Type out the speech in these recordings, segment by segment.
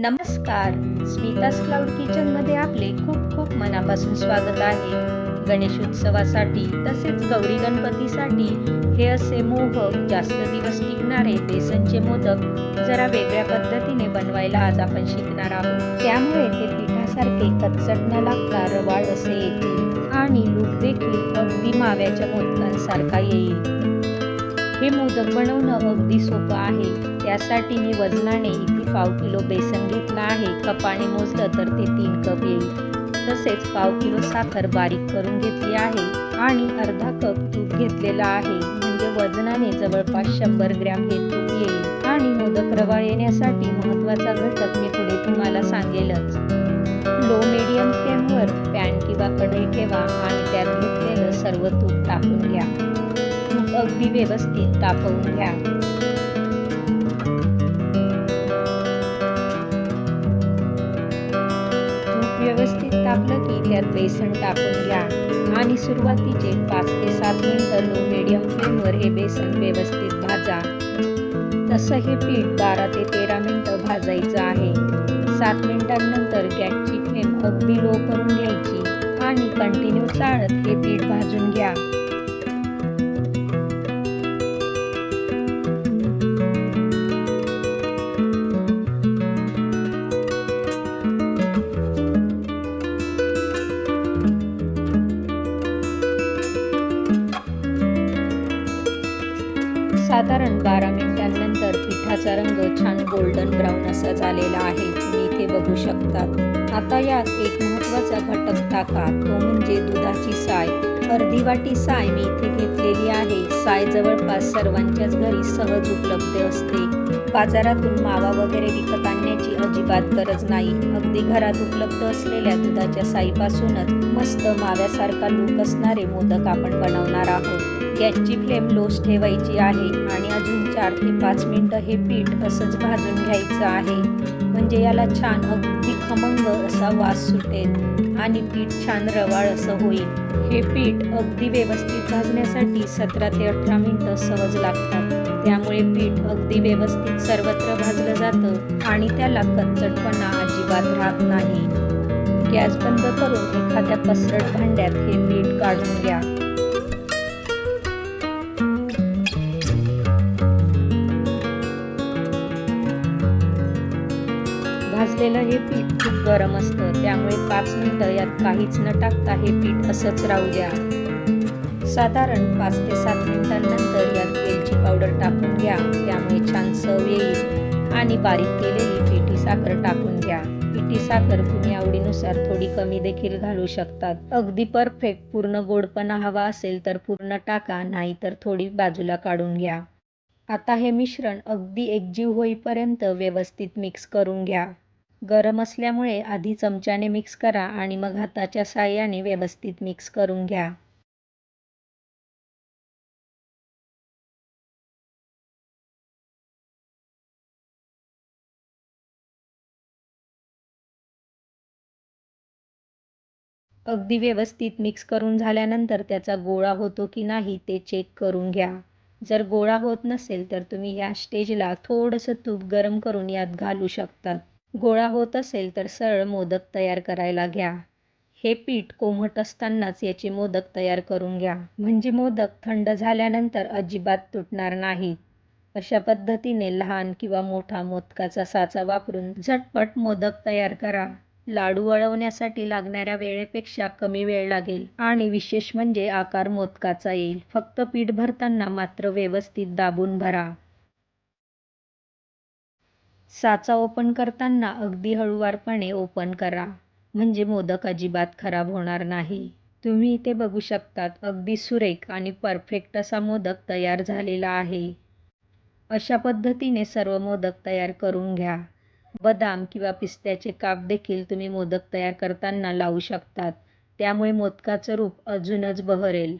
नमस्कार. स्मितास क्लाउड किचनमध्ये आपले खूप खूप मनापासून स्वागत आहे. गणेश उत्सवासाठी तसेच गौरी गणपतीसाठी हे असे मोहक जास्त दिवस टिकणारे बेसनचे मोदक जरा वेगळ्या पद्धतीने बनवायला आज आपण शिकणार आहोत. त्यामुळे ते पिठासारखे कच्चट न लागता रवाळ असे येतील आणि लूक देखील अगदी माव्याच्या मोदकांसारखा येईल. हे मोदक बनवणं अगदी सोपं आहे. त्यासाठी मी वजनाने इथे पाव किलो बेसन घेतलं आहे. कपाने मोजलं तर ते तीन कप येईल. तसेच पाव किलो साखर बारीक करून घेतली आहे आणि अर्धा कप तूप घेतलेला आहे. म्हणजे वजनाने जवळपास शंभर ग्रॅम हे तूप येईल. आणि मोदक रवा येण्यासाठी महत्त्वाचा घटक मी पुढे तुम्हाला सांगेलच. लो मिडियम फ्लेमवर पॅन किंवा कढई ठेवा आणि त्यात घेतलेलं सर्व तूप टाकून घ्या. अगदी व्यवस्थित तापवून घ्या. तूप व्यवस्थित तापलं की त्यात बेसन टाकून घ्या. आणि सुरुवातीचे पाच ते सात मिनिटं लो मिडियम फ्लेमवर हे बेसन व्यवस्थित भाजा. तसं हे पीठ बारा ते तेरा मिनिटं भाजायचं आहे. सात मिनिटांनंतर गॅसची फ्लेम अगदी लो करून घ्यायची आणि कंटिन्यू चाळत हे पीठ भाजून घ्या. साधारण बारा मिनिटांनंतर पिठाचा रंग छान गोल्डन ब्राऊन असा झालेला आहे. तुम्ही इथे बघू शकतात. आता यात एक महत्त्वाचा घटक टाका. तो म्हणजे दुधाची साय. अर्धी वाटी साय मी इथे घेतलेली आहे. साय जवळपास सर्वांच्याच घरी सहज उपलब्ध असते. बाजारातून मावा वगैरे विकत आणण्याची अजिबात गरज नाही. अगदी घरात उपलब्ध असलेल्या दुधाच्या साईपासूनच मस्त माव्यासारखा लूक असणारे मोदक आपण बनवणार आहोत. गॅसची फ्लेम लोच ठेवायची आहे आणि अजून चार ते पाच मिनटं हे पीठ असंच भाजून घ्यायचं आहे. म्हणजे याला छान अगदी खमंग असा वास सुटेल आणि पीठ छान रवाळ असं होईल. हे पीठ अगदी व्यवस्थित भाजण्यासाठी सतरा ते अठरा मिनटं सहज लागतात. त्यामुळे पीठ अगदी व्यवस्थित सर्वत्र भाजलं जातं आणि त्याला कच्चटपणा अजिबात राहत नाही. गॅस बंद करून एखाद्या पसरट भांड्यात हे पीठ काढून घ्या. भाजलेलं हे पीठ खूप गरम असतं. त्यामुळे पाच मिनटं यात काहीच न टाकता हे पीठ असंच राहू द्या. साधारण पाच ते सात मिनिटांनंतर यात वेलची पावडर टाकून घ्या. त्यामुळे छान चव येईल आणि बारीक केलेली पिठी साखर टाकून घ्या. पिठी साखर तुम्ही आवडीनुसार थोडी कमी देखील घालू शकतात. अगदी परफेक्ट पूर्ण गोडपणा हवा असेल तर पूर्ण टाका नाही तर थोडी बाजूला काढून घ्या. आता हे मिश्रण अगदी एकजीव होईपर्यंत व्यवस्थित मिक्स करून घ्या. गरम असल्यामुळे आधी चमच्याने मिक्स करा आणि मग हाताच्या साह्याने व्यवस्थित मिक्स करून घ्या. अगदी व्यवस्थित मिक्स करून झाल्यानंतर त्याचा गोळा होतो की नाही ते चेक करून घ्या. जर गोळा होत नसेल तर तुम्ही या स्टेजला थोडंसं तूप गरम करून यात घालू शकतात. गोळा होत असेल तर सरळ मोदक तयार करायला घ्या. हे पीठ कोमट असतानाच याचे मोदक तयार करून घ्या. म्हणजे मोदक थंड झाल्यानंतर अजिबात तुटणार नाहीत. अशा पद्धतीने लहान किंवा मोठा मोदकाचा साचा वापरून झटपट मोदक तयार करा. लाडू वळवण्यासाठी लागणाऱ्या वेळेपेक्षा कमी वेळ लागेल आणि विशेष म्हणजे आकार मोदकाचा येईल. फक्त पीठ भरताना मात्र व्यवस्थित दाबून भरा. साचा ओपन करताना अगदी हळूवारपणे ओपन करा. म्हणजे मोदक अजिबात खराब होणार नाही. तुम्ही इथे बघू शकतात अगदी सुरेख आणि परफेक्ट असा मोदक तयार झालेला आहे. अशा पद्धतीने सर्व मोदक तयार करून घ्या. बदाम किंवा पिस्त्याचे काप देखील तुम्ही मोदक तयार करताना लावू शकतात. त्यामुळे मोदकाचं रूप अजूनच बहरेल.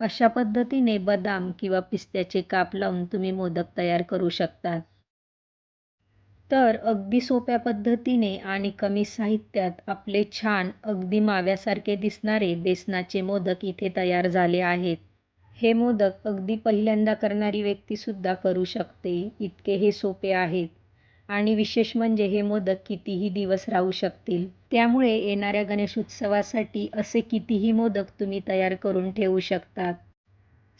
अशा पद्धतीने बदाम किंवा पिस्त्याचे काप लावून तुम्ही मोदक तयार करू शकतात. तर अगदी सोप्या पद्धतीने आणि कमी साहित्यात आपले छान अगदी माव्यासारखे दिसणारे बेसनाचे मोदक इथे तयार झाले आहेत. हे मोदक अगदी पहिल्यांदा करणारी व्यक्तीसुद्धा करू शकते इतके हे सोपे आहेत. आणि विशेष म्हणजे हे मोदक कितीही दिवस राहू शकतील. त्यामुळे येणाऱ्या गणेशोत्सवासाठी असे कितीही मोदक तुम्ही तयार करून ठेवू शकतात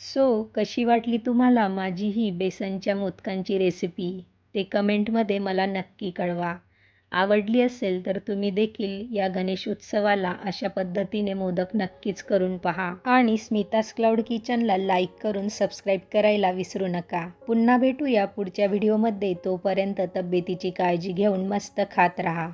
सो कशी वाटली तुम्हाला माझी ही बेसनच्या मोदकांची रेसिपी? ते कमेंटमध्ये मला नक्की कळवा. आवडली असेल तर तुम्ही देखील या गणेश उत्सवाला अशा पद्धतीने मोदक नक्कीच करून पहा. आणि स्मितास क्लाउड किचनला लाईक करून सबस्क्राईब करायला विसरू नका. पुन्हा भेटूया पुढच्या व्हिडिओमध्ये. तोपर्यंत तब्येतीची काळजी घेऊन मस्त खात राहा.